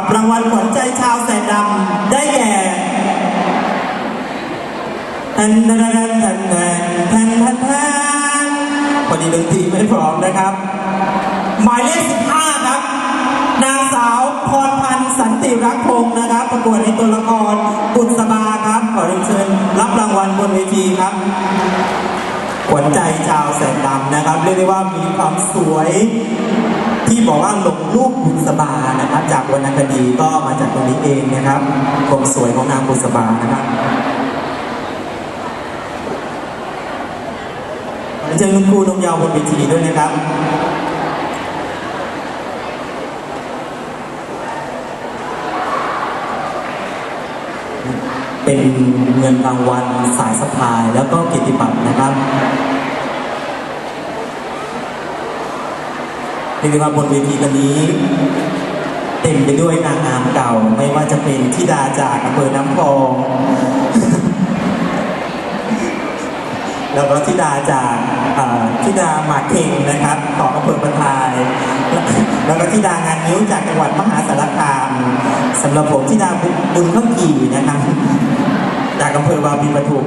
กับรางวัลขวัญใจชาวแสนดำได้แก่ทันทันทันทันทันทันทันพอดีดนตรีไม่พร้อมนะครับ หมายเลข15ครับ นางสาวพรพันธ์สันติรักพงศ์นะครับ ประกวดในตัวละครบุษบาครับ ขอเชิญรับรางวัลบนเวทีครับขวัญใจชาวแสนดำนะครับ เรียกได้ว่ามีความสวย บอกว่าหลงรูปบุษบานะครับ จากวรรณคดีก็มาจากตรงนี้เองนะครับความสวยของนางบุษบานะครับขอเชิญคุณครูนงยาวบนเวทีด้วยนะครับเป็นเงินรางวัลสายสะพายแล้วก็กียรติบัตรนะครับ เรียกได้ว่าบนเวทีวันนี้ เต็มไปด้วยนางงามเก่า ไม่ว่าจะเป็นธิดาจากอำเภอน้ำพอง แล้วก็ธิดาจากอ่าธิดาหมากเข่งนะครับของอำเภอปะทาย แล้วก็ธิดางานนิ้วจากจังหวัดมหาสารคามสำหรับผมธิดาบุญข้าวกี่นะครับจากอำเภอวาปีปทุม